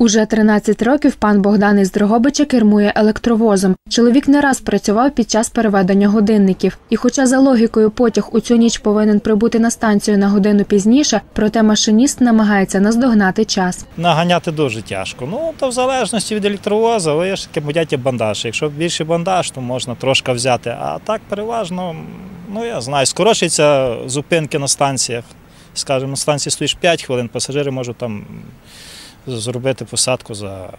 Уже 13 років пан Богдан із Дрогобича кермує електровозом. Чоловік не раз працював під час переведення годинників. І хоча за логікою потяг у цю ніч повинен прибути на станцію на годину пізніше, проте машиніст намагається наздогнати час. Наганяти дуже тяжко. Ну, то в залежності від електровоза, ви ж таки будете бандаж. Якщо більше бандаж, то можна трошки взяти. А так переважно, ну я знаю, скорочуються зупинки на станціях. Скажімо, на станції стоїш 5 хвилин, пасажири можуть там зробити посадку за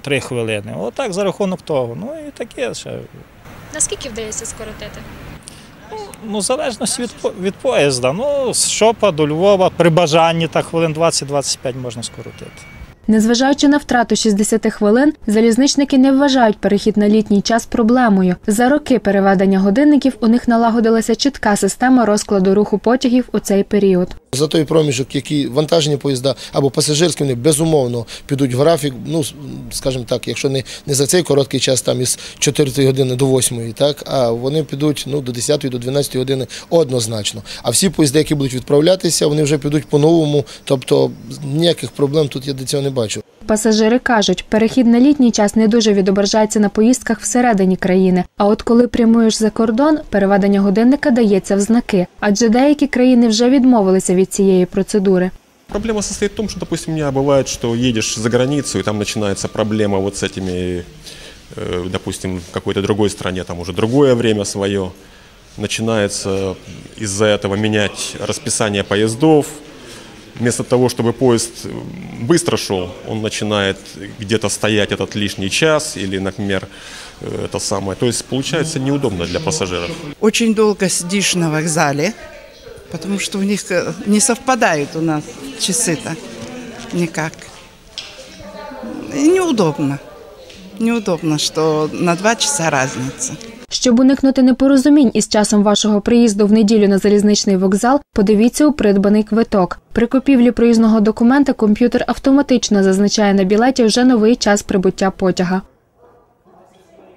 три хвилини. Отак за рахунок того. Ну і таке ще. Наскільки вдається скоротити? Ну, в залежності від, від поїзда. Ну, з Шопа до Львова при бажанні так хвилин 20-25 можна скоротити. Незважаючи на втрату 60 хвилин, залізничники не вважають перехід на літній час проблемою. За роки переведення годинників у них налагодилася чітка система розкладу руху потягів у цей період. За той проміжок, які вантажні поїзда або пасажирські, вони безумовно підуть в графік. Ну, скажімо так, якщо не, не за цей короткий час, там із 4 години до 8, так, а вони підуть ну, до 10 до 12 години однозначно. А всі поїзди, які будуть відправлятися, вони вже підуть по-новому. Тобто ніяких проблем тут я до цього не бачу. Пасажири кажуть, перехід на літній час не дуже відображається на поїздках всередині країни. А от коли прямуєш за кордон, переведення годинника дається в знаки, адже деякі країни вже відмовилися від цієї процедури. Проблема состоит в том, что, допустим, у меня бывает, что едешь за границу, и там начинается проблема вот с этими, э, допустим, в какой-то другой стране, там уже другое время свое. Начинается из-за этого менять расписание поездов. Вместо того, чтобы поезд быстро шел, он начинает где-то стоять этот лишний час или, например, э, это самое. То есть получается неудобно для пассажиров. Очень долго сидишь на вокзале, потому что у них э, не совпадают у нас часы-то никак. И неудобно. Неудобно, что на два часа разница. Щоб уникнути непорозумінь із часом вашого приїзду в неділю на залізничний вокзал, подивіться у придбаний квиток. При купівлі проїзного документа комп'ютер автоматично зазначає на білеті вже новий час прибуття потяга.